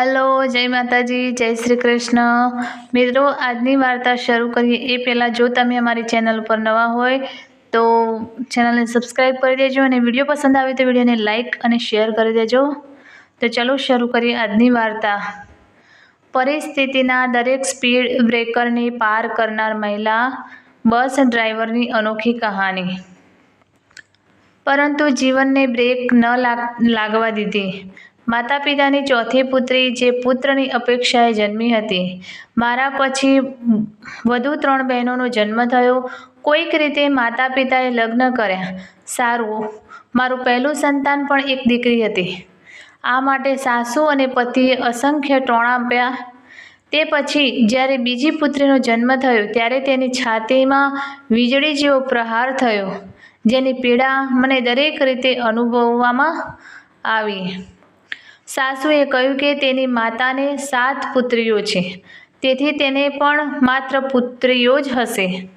Hello, જય માતાજી, જય શ્રી કૃષ્ણ. મિત્રો, આજની વાર્તા શરૂ કરીએ. એ પહેલાં જો તમે અમારી ચેનલ ઉપર નવા હોય, તો ચેનલને સબસ્ક્રાઈબ કરી દેજો અને વીડિયો પસંદ આવે તો વિડીયોને લાઇક અને શેર કરી દેજો. તો ચલો શરૂ કરીએ આજની વાર્તા. પરિસ્થિતિના દરેક સ્પીડ બ્રેકરને પાર કરનાર મહિલા, બસ ડ્રાઈવરની અનોખી કહાની. પરંતુ જીવનને બ્રેક ન લાગ- લાગવા દીધી. માતા પિતાની ચોથી પુત્રી જે પુત્રની અપેક્ષાએ જન્મી હતી. મારા પછી વધુ ત્રણ બહેનોનો જન્મ થયો. કોઈક રીતે માતા પિતાએ લગ્ન કર્યા. સારું, મારું પહેલું સંતાન પણ એક દીકરી હતી. આ માટે સાસુ અને પતિએ અસંખ્ય ટોણા આપ્યા. તે પછી જ્યારે બીજી પુત્રીનો જન્મ થયો, ત્યારે તેની છાતીમાં વીજળી જેવો પ્રહાર થયો, જેની પીડા મને દરેક રીતે અનુભવવામાં આવી. સાસુએ કહ્યું કે તેની માતાને સાત પુત્રીઓ છે. તેથી તેને પણ માત્ર પુત્રીઓ જ હશે.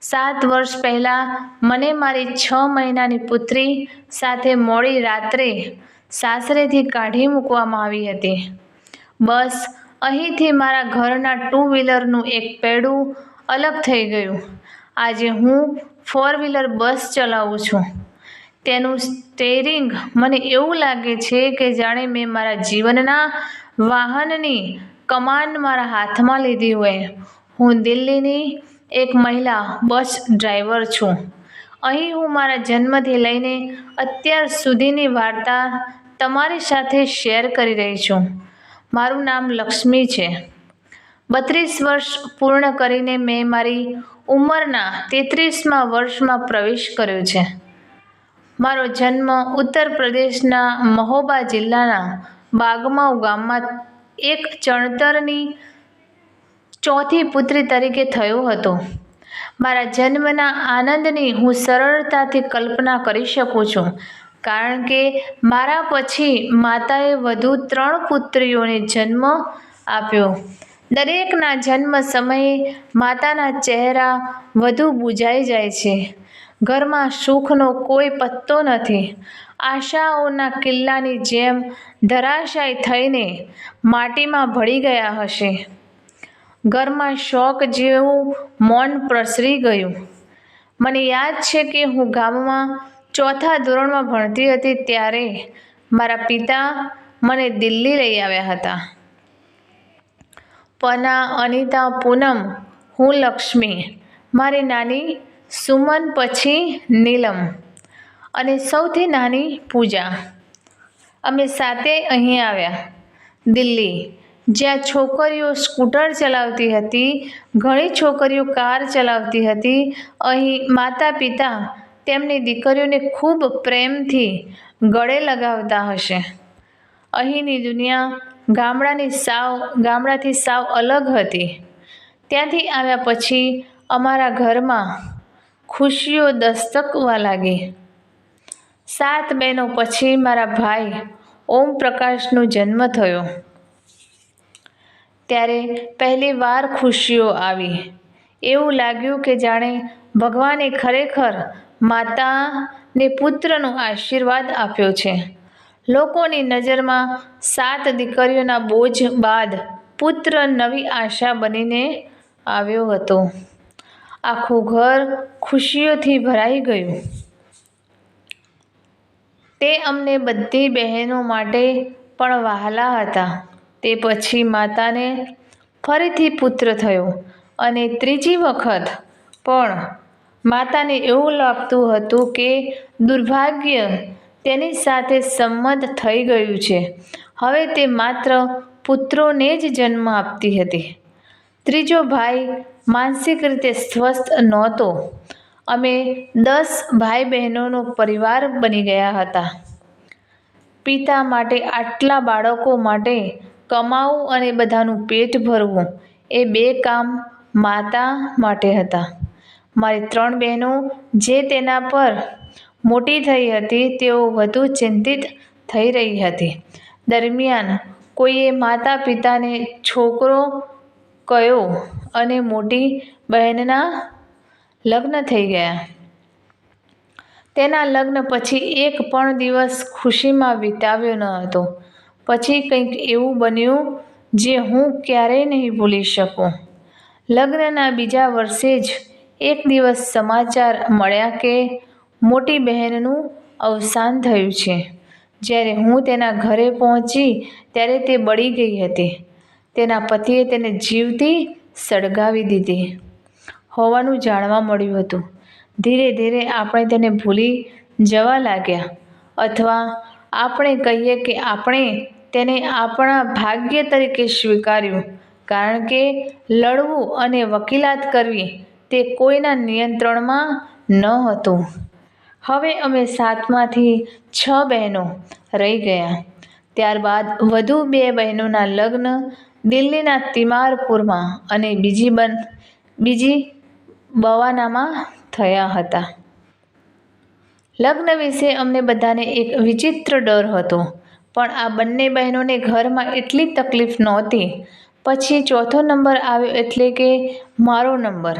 સાત વર્ષ પહેલાં મને મારી છ મહિનાની પુત્રી સાથે મોડી રાત્રે સાસરેથી કાઢી મૂકવામાં આવી હતી. બસ, અહીંથી મારા ઘરના ટુ વ્હીલરનું એક પેડું અલગ થઈ ગયું. આજે હું ફોર વ્હીલર બસ ચલાવું છું. તેનું સ્ટેરિંગ મને એવું લાગે છે કે જાણે મેં મારા જીવનના વાહનની કમાન મારા હાથમાં લીધી હોય. હું દિલ્હીની એક મહિલા બસ ડ્રાઈવર છું. અહીં હું મારા જન્મથી લઈને અત્યાર સુધીની વાર્તા તમારી સાથે શેર કરી રહી છું. મારું નામ લક્ષ્મી છે. બત્રીસ વર્ષ પૂર્ણ કરીને મેં મારી ઉંમરના તેત્રીસમાં વર્ષમાં પ્રવેશ કર્યો છે. મારો જન્મ ઉત્તર પ્રદેશના મહોબા જિલ્લાના બાગમાઉ ગામમાં એક ચણતરની ચોથી પુત્રી તરીકે થયો હતો. મારા જન્મના આનંદની હું સરળતાથી કલ્પના કરી શકું છું, કારણ કે મારા પછી માતાએ વધુ ત્રણ પુત્રીઓને જન્મ આપ્યો. દરેકના જન્મ સમયે માતાના ચહેરા વધુ બુઝાઈ જાય છે. ઘરમાં સુખનો કોઈ પત્તો નથી. આશાઓના કિલ્લાની જેમ ધરાશાય થઈને માટીમાં ભળી ગયા હશે. ઘરમાં શોક જેવું મૌન પ્રસરી ગયું. મને યાદ છે કે હું ગામમાં ચોથા ધોરણમાં ભણતી હતી ત્યારે મારા પિતા મને દિલ્હી લઈ આવ્યા હતા. પના, અનિતા, પૂનમ, હું લક્ષ્મી. મારી નાની સુમન પછી નીલમ અને સૌથી નાની પૂજા. અમે સાતે અહીં આવ્યા. દિલ્હી. જ્યાં છોકરીઓ સ્કૂટર ચલાવતી હતી, ઘણી છોકરીઓ કાર ચલાવતી હતી, અહીં માતા પિતા તેમની દીકરીઓને ખૂબ પ્રેમથી ગળે લગાવતા હશે. અહીંની દુનિયા ગામડાની સાવ, ગામડાથી સાવ અલગ હતી. ત્યાંથી આવ્યા પછી અમારા ઘરમાં ખુશીઓ દસ્તકવા લાગી. સાત બહેનો પછી મારા ભાઈ ઓમ પ્રકાશનો જન્મ થયો. ત્યારે પહેલી વાર ખુશીઓ આવી. એવું લાગ્યું કે જાણે ભગવાને ખરેખર માતાને પુત્રનો આશીર્વાદ આપ્યો છે. લોકોની નજરમાં સાત દીકરીઓના બોજ બાદ પુત્ર નવી આશા બનીને આવ્યો હતો. આખું ઘર ખુશીઓથી ભરાઈ ગયું. તે અમને બધી બહેનો માટે પણ વહાલા હતા. તે પછી માતાને ફરીથી પુત્ર થયો અને ત્રીજી વખત પણ માતાને એવું લાગતું હતું કે દુર્ભાગ્ય તેની સાથે સંમત થઈ ગયું છે. હવે તે માત્ર પુત્રોને જ જન્મ આપતી હતી. ત્રીજો ભાઈ માનસિક રીતે સ્વસ્થ નહોતો. અમે દસ ભાઈ બહેનોનો પરિવાર બની ગયા હતા. પિતા માટે આટલા બાળકો માટે કમાવું અને બધાનું પેટ ભરવું એ બે કામ માતા માટે હતા. મારી ત્રણ બહેનો જે તેના પર મોટી થઈ હતી તેઓ વધુ ચિંતિત થઈ રહી હતી. દરમિયાન કોઈએ માતા પિતાને છોકરો કયો અને મોટી બહેનના લગ્ન થઈ ગયા. તેના લગ્ન પછી એક પણ દિવસ ખુશીમાં વિતાવ્યો ન હતો. પછી કંઈક એવું બન્યું જે હું ક્યારેય નહીં ભૂલી શકું. લગ્નના બીજા વર્ષે જ એક દિવસ સમાચાર મળ્યા કે મોટી બહેનનું અવસાન થયું છે. જ્યારે હું તેના ઘરે પહોંચી ત્યારે તે બળી ગઈ હતી. તેના પતિએ તેને જીવતી સળગાવી દીધી. હોવાનું જાણવા મળ્યું હતું. ધીરે ધીરે આપણે તેને ભૂલી જવા લાગ્યા. અથવા આપણે કહીએ કે આપણે તેને આપણા ભાગ્ય તરીકે સ્વીકાર્યું, કારણ કે લડવું અને વકીલાત કરવી તે કોઈના નિયંત્રણમાં ન હતું. હવે અમે સાતમાંથી છ બહેનો રહી ગયા. ત્યારબાદ વધુ બે બહેનોના લગ્ન દિલ્હીના તિમારપુરમાં અને બીજી બન, બીજી બવાનામાં થયા હતા. લગ્ન વિશે અમને બધાને એક વિચિત્ર ડર હતો, પણ આ બંને બહેનોને ઘરમાં એટલી તકલીફ નહોતી. પછી ચોથો નંબર આવ્યો એટલે કે મારો નંબર.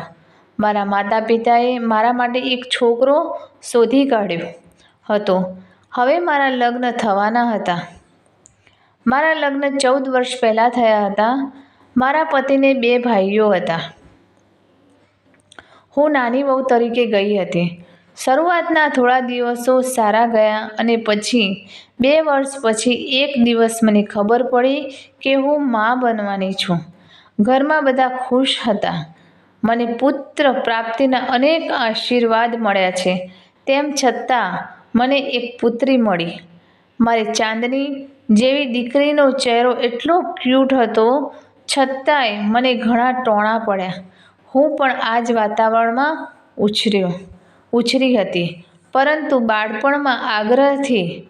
મારા માતા પિતાએ મારા માટે એક છોકરો શોધી કાઢ્યો હતો. હવે મારા લગ્ન થવાના હતા. મારા લગ્ન ચૌદ વર્ષ પહેલાં થયા હતા. મારા પતિને બે ભાઈઓ હતા. હું નાની વહુ તરીકે ગઈ હતી. શરૂઆતના થોડા દિવસો સારા ગયા અને પછી, બે વર્ષ પછી એક દિવસ મને ખબર પડી કે હું મા બનવાની છું. ઘરમાં બધા ખુશ હતા. મને પુત્ર પ્રાપ્તિના અનેક આશીર્વાદ મળ્યા છે. તેમ છતાં, મને એક પુત્રી મળી. મારી ચાંદની જેવી દીકરીનો ચહેરો એટલો ક્યુટ હતો, છતાંય મને ઘણા ટોણા પડ્યા. હું પણ આ જ વાતાવરણમાં ઉછર્યો, ઉછરી હતી. પરંતુ બાળપણમાં આગ્રહથી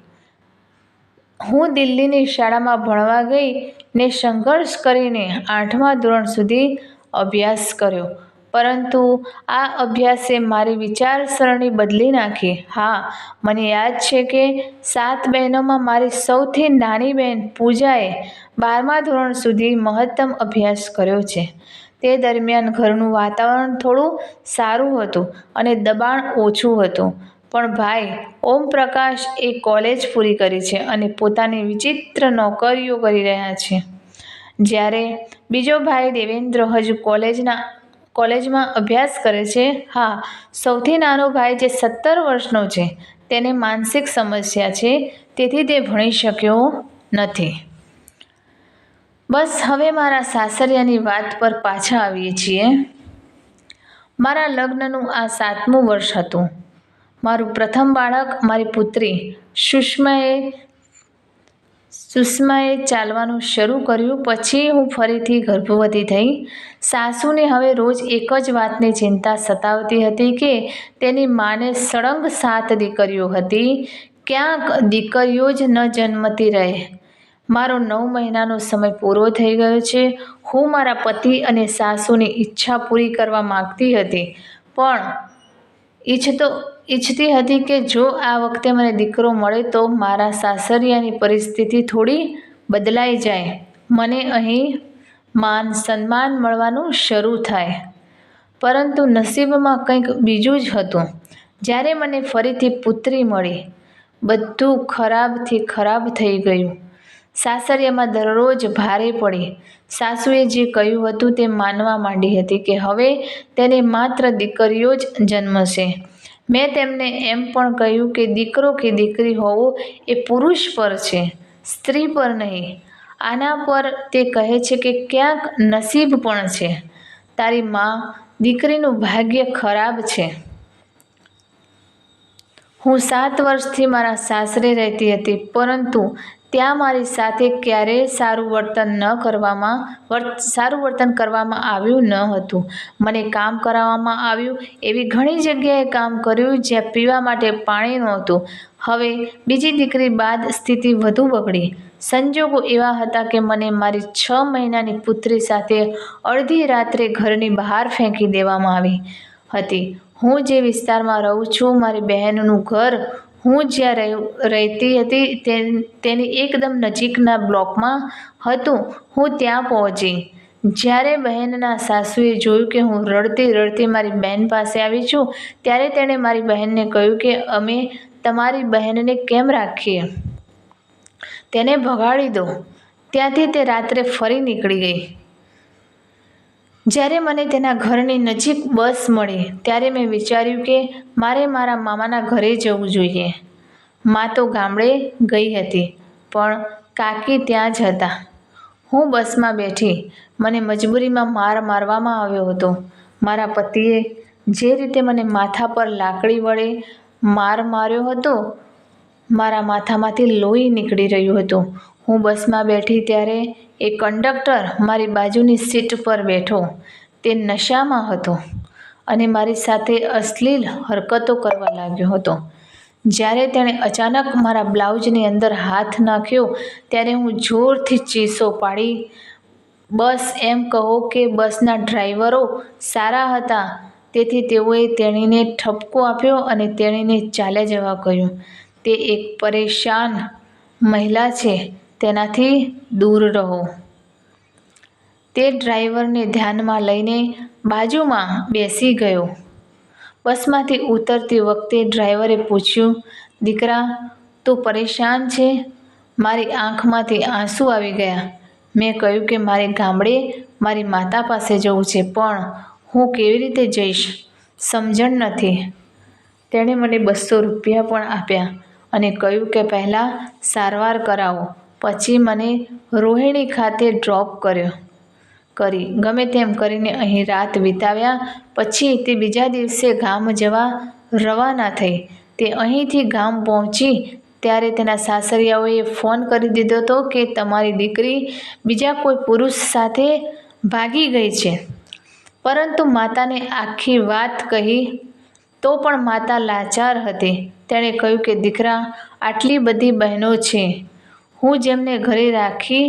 હું દિલ્હીની શાળામાં ભણવા ગઈ ને સંઘર્ષ કરીને આઠમા ધોરણ સુધી અભ્યાસ કર્યો. પરંતુ આ અભ્યાસે મારી વિચારસરણી બદલી નાખી. હા, મને યાદ છે કે સાત બહેનોમાં મારી સૌથી નાની બહેન પૂજાએ બારમા ધોરણ સુધી મહત્તમ અભ્યાસ કર્યો છે. તે દરમિયાન ઘરનું વાતાવરણ થોડું સારું હતું અને દબાણ ઓછું હતું. પણ ભાઈ, ઓમ પ્રકાશ એ કોલેજ પૂરી કરી છે અને પોતાની વિચિત્ર નોકરીઓ કરી રહ્યા છે. જ્યારે બીજો ભાઈ દેવેન્દ્ર હજુ કોલેજના કોલેજમાં અભ્યાસ કરે છે, હા, સૌથી નાનો ભાઈ જે સત્તર વર્ષનો છે, તેને માનસિક સમસ્યા છે, તેથી તે ભણી શક્યો નથી. બસ હવે મારા સાસરિયાની વાત પર પાછા આવીએ છીએ. મારા લગ્નનું આ સાતમું વર્ષ હતું. મારું પ્રથમ બાળક, મારી પુત્રી, સુષ્માએ સુષ્માએ ચાલવાનું શરૂ કર્યું, પછી હું ફરીથી ગર્ભવતી થઈ. સાસુને હવે રોજ એક જ વાતની ચિંતા સતાવતી હતી કે તેની માને સળંગ સાત દીકરીઓ હતી. ક્યાંક દીકરીઓ જ ન જન્મતી રહે. મારો નવ મહિનાનો સમય પૂરો થઈ ગયો છે. હું મારા પતિ અને સાસુની ઈચ્છા પૂરી કરવા માગતી હતી. પણ ઈચ્છતો ઈચ્છતી હતી કે જો આ વખતે મને દીકરો મળે તો મારા સાસરિયાની પરિસ્થિતિ થોડી બદલાઈ જાય. મને અહીં માન સન્માન મળવાનું શરૂ થાય. પરંતુ નસીબમાં કંઈક બીજું જ હતું. જ્યારે મને ફરીથી પુત્રી મળી, બધું ખરાબથી ખરાબ થઈ ગયું. સાસરિયામાં દરરોજ ભારે પડી. સાસુએ જે કહ્યું હતું તે માનવા માંડી હતી કે હવે તેને માત્ર દીકરીઓ જ જન્મશે. મેં તેમને એમ પણ કહ્યું કે દીકરો કે દીકરી હોવો એ પુરુષ પર છે, સ્ત્રી પર નહીં. આના પર તે કહે છે કે ક્યાંક નસીબ પણ છે. તારી મા દીકરીનું ભાગ્ય ખરાબ છે. હું સાત વર્ષથી મારા સાસરે રહેતી હતી, પરંતુ ત્યાં મારી સાથે ક્યારેય સારું વર્તન ન કરવામાં વર્ત સારું વર્તન કરવામાં આવ્યું ન હતું. મને કામ કરાવવામાં આવ્યું. એવી ઘણી જગ્યાએ કામ કર્યું જ્યાં પીવા માટે પાણી નહોતું. હવે બીજી દીકરી બાદ સ્થિતિ વધુ બગડી. સંજોગો એવા હતા કે મને મારી છ મહિનાની પુત્રી સાથે અડધી રાત્રે ઘરની બહાર ફેંકી દેવામાં આવી હતી. હું જે વિસ્તારમાં રહું છું, મારી બહેનનું ઘર હું જ્યાં રહેતી હતી તેની એકદમ નજીકના બ્લોકમાં હતું. હું ત્યાં પહોંચી. જ્યારે બહેનના સાસુએ જોયું કે હું રડતી રડતી મારી બહેન પાસે આવી છું, ત્યારે તેણે મારી બહેનને કહ્યું કે, અમે તમારી બહેનને કેમ રાખીએ? તેને ભગાડી દો. ત્યાંથી તે રાત્રે ફરી નીકળી ગઈ. જ્યારે મને તેના ઘરની નજીક બસ મળી, ત્યારે મેં વિચાર્યું કે મારે મારા મામાના ઘરે જવું જોઈએ. મા તો ગામડે ગઈ હતી, પણ કાકી ત્યાં જ હતા. હું બસમાં બેઠી, મને મજબૂરીમાં માર મારવામાં આવ્યો હતો. મારા પતિએ જે રીતે મને માથા પર લાકડી વડે માર માર્યો હતો, મારા માથામાંથી લોહી નીકળી રહ્યું હતું. હું બસમાં બેઠી ત્યારે એ કંડક્ટર મારી બાજુની સીટ પર બેઠો. તે નશામાં હતો અને મારી સાથે અશ્લીલ હરકતો કરવા લાગ્યો હતો. જ્યારે તેણે અચાનક મારા બ્લાઉઝની અંદર હાથ નાખ્યો, ત્યારે હું જોરથી ચીસો પાડી. બસ એમ કહો કે બસના ડ્રાઈવરો સારા હતા. તેથી તેઓએ તેણીને ઠપકો આપ્યો અને તેણીને ચાલ્યા જવા કહ્યું. તે એક પરેશાન મહિલા છે. તેનાથી દૂર રહો. તે ડ્રાઈવરને ધ્યાનમાં લઈને બાજુમાં બેસી ગયો. બસમાંથી ઉતરતી વખતે ડ્રાઈવરે પૂછ્યું, દીકરા, તું પરેશાન છે? મારી આંખમાંથી આંસુ આવી ગયા. મેં કહ્યું કે મારે ગામડે મારી માતા પાસે જવું છે, પણ હું કેવી રીતે જઈશ? સમજણ નથી. તેણે મને બસો રૂપિયા પણ આપ્યા અને કહ્યું કે પહેલાં સારવાર કરાવો. પછી મને રોહિણી ખાતે ડ્રોપ કર્યો. કરી, ગમે તેમ કરીને અહીં રાત વિતાવ્યા, પછી તે બીજા દિવસે ગામ જવા રવાના થઈ. તે અહીંથી ગામ પહોંચી, ત્યારે તેના સાસરિયાઓએ ફોન કરી દીધો હતો કે તમારી દીકરી બીજા કોઈ પુરુષ સાથે ભાગી ગઈ છે. પરંતુ માતાને આખી વાત કહી, તો પણ માતા લાચાર હતી. તેણે કહ્યું કે, દીકરા, આટલી બધી બહેનો છે. હું જેમને ઘરે રાખી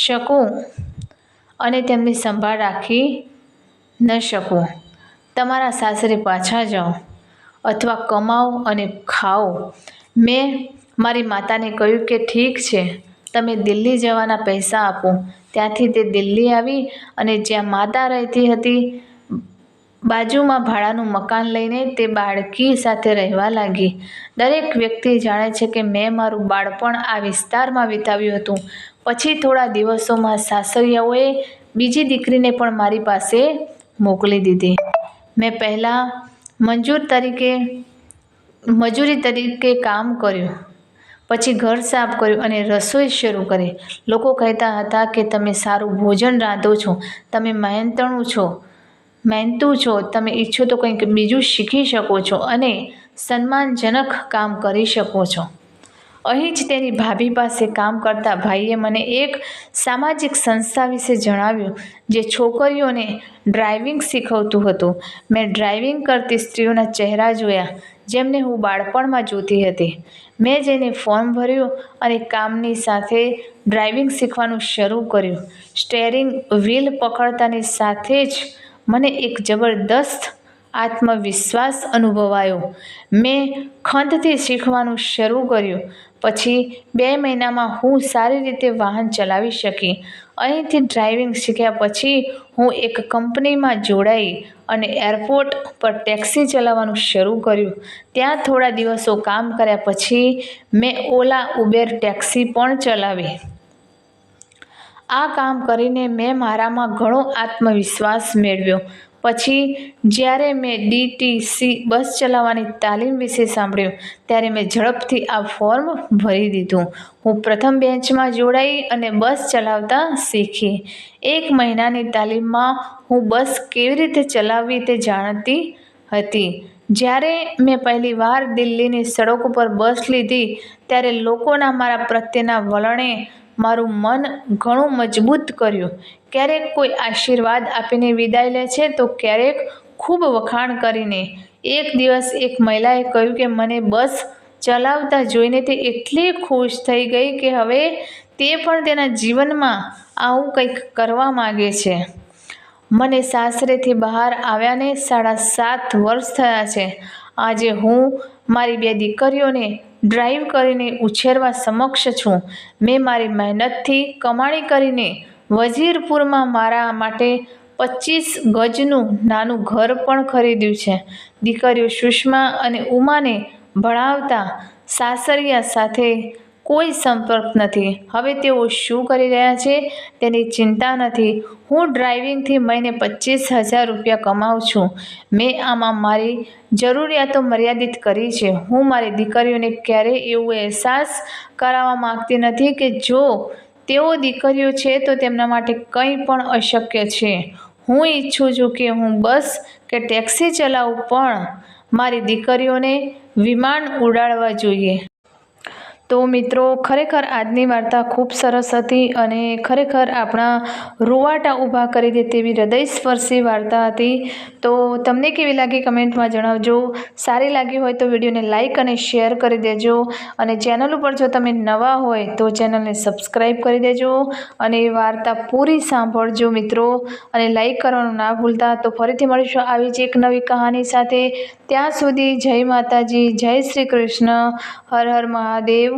શકું અને તેમની સંભાળ રાખી ન શકું, તમારા સાસરે પાછા જાઓ અથવા કમાઓ અને ખાઓ. મેં મારી માતાને કહ્યું કે ઠીક છે, તમે દિલ્હી જવાના પૈસા આપો. ત્યાંથી તે દિલ્હી આવી અને જ્યાં માતા રહેતી હતી બાજુમાં ભાડાનું મકાન લઈને તે બાળકી સાથે રહેવા લાગી. દરેક વ્યક્તિ જાણે છે કે મેં મારું બાળપણ આ વિસ્તારમાં વિતાવ્યું હતું. પછી થોડા દિવસોમાં સાસરિયાઓએ બીજી દીકરીને પણ મારી પાસે મોકલી દીધી. મેં પહેલાં મંજૂર તરીકે, મજૂરી તરીકે કામ કર્યું. પછી ઘર સાફ કર્યું અને રસોઈ શરૂ કરી. લોકો કહેતા હતા કે તમે સારું ભોજન રાંધો છો. તમે મહેનતણું છો. મહેનતુ છો તમે ઈચ્છો તો કંઈક બીજું શીખી શકો છો અને સન્માનજનક કામ કરી શકો છો. અહીં જ તેની ભાભી પાસે કામ કરતા ભાઈએ મને એક સામાજિક સંસ્થા વિશે જણાવ્યું, જે છોકરીઓને ડ્રાઇવિંગ શીખવતું હતું. મેં ડ્રાઇવિંગ કરતી સ્ત્રીઓના ચહેરા જોયા, જેમને હું બાળપણમાં જોતી હતી. મેં જેને ફોર્મ ભર્યું અને કામની સાથે ડ્રાઇવિંગ શીખવાનું શરૂ કર્યું. સ્ટેરિંગ વ્હીલ પકડતાની સાથે જ મને એક જબરદસ્ત આત્મવિશ્વાસ અનુભવાયો. મેં ખંતથી શીખવાનું શરૂ કર્યું. પછી બે મહિનામાં હું સારી રીતે વાહન ચલાવી શકી. અહીંથી ડ્રાઇવિંગ શીખ્યા પછી હું એક કંપનીમાં જોડાઈ અને એરપોર્ટ પર ટેક્સી ચલાવવાનું શરૂ કર્યું. ત્યાં થોડા દિવસો કામ કર્યા પછી મેં ઓલા ઉબેર ટેક્સી પણ ચલાવી. આ કામ કરીને મેં મારામાં ઘણો આત્મવિશ્વાસ મેળવ્યો. પછી જ્યારે મેં ડીટીસી બસ ચલાવવાની તાલીમ વિશે સાંભળ્યું, ત્યારે મેં ઝડપથી આ ફોર્મ ભરી દીધું. હું પ્રથમ બેન્ચમાં જોડાઈ અને બસ ચલાવતા શીખી. એક મહિનાની તાલીમમાં હું બસ કેવી રીતે ચલાવવી તે જાણતી હતી. જ્યારે મેં પહેલી વાર દિલ્હીની સડકો પર બસ લીધી, ત્યારે લોકોના મારા પ્રત્યેના વલણે મારું મન ઘણું મજબૂત કર્યું. ક્યારેક કોઈ આશીર્વાદ આપીને વિદાય લે છે, તો ક્યારેક ખૂબ વખાણ કરીને. એક દિવસ એક મહિલાએ કહ્યું કે, મને બસ ચલાવતા જોઈને તે એટલી ખુશ થઈ ગઈ કે હવે તે પણ તેના જીવનમાં આવું કંઈક કરવા માગે છે. મને સાસરેથી બહાર આવ્યાને સાડા સાત વર્ષ થયા છે. આજે હું મારી બે દીકરીઓને ડ્રાઈવ કરીને ઉછેરવા સમક્ષ છું. મેં મારી મહેનતથી કમાણી કરીને વજીરપુરમાં મારા માટે પચીસ ગજનું નાનું ઘર પણ ખરીદ્યું છે. દીકરીઓ સુષ્મા અને ઉમાને ભણાવતા સાસરિયા સાથે કોઈ સંપર્ક નથી. હવે તેઓ શું કરી રહ્યા છે તેની ચિંતા નથી. હું ડ્રાઇવિંગથી મહિને પચીસ હજાર રૂપિયા કમાઉં છું. મેં આમાં મારી જરૂરિયાતો મર્યાદિત કરી છે. હું મારી દીકરીઓને ક્યારેય એવું અહેસાસ કરાવવા માગતી નથી કે જો તેઓ દીકરીઓ છે તો તેમના માટે કંઈ પણ અશક્ય છે. હું ઈચ્છું છું કે હું બસ કે ટેક્સી ચલાવું પણ મારી દીકરીઓને વિમાન ઉડાડવા જોઈએ. તો મિત્રો, ખરેખર આજની વાર્તા ખૂબ સરસ હતી અને ખરેખર આપણા રૂવાટા ઊભા કરી દે તેવી હૃદયસ્પર્શી વાર્તા હતી. તો તમને કેવી લાગી કમેન્ટમાં જણાવજો. સારી લાગી હોય તો વિડીયોને લાઇક અને શેર કરી દેજો. અને ચેનલ ઉપર જો તમે નવા હોય તો ચેનલને સબસ્ક્રાઈબ કરી દેજો અને વાર્તા પૂરી સાંભળજો મિત્રો. અને લાઇક કરવાનું ના ભૂલતા તો ફરીથી મળીશું આવી જ એક નવી કહાની સાથે. ત્યાં સુધી જય માતાજી, જય શ્રી કૃષ્ણ. હર હર મહાદેવ.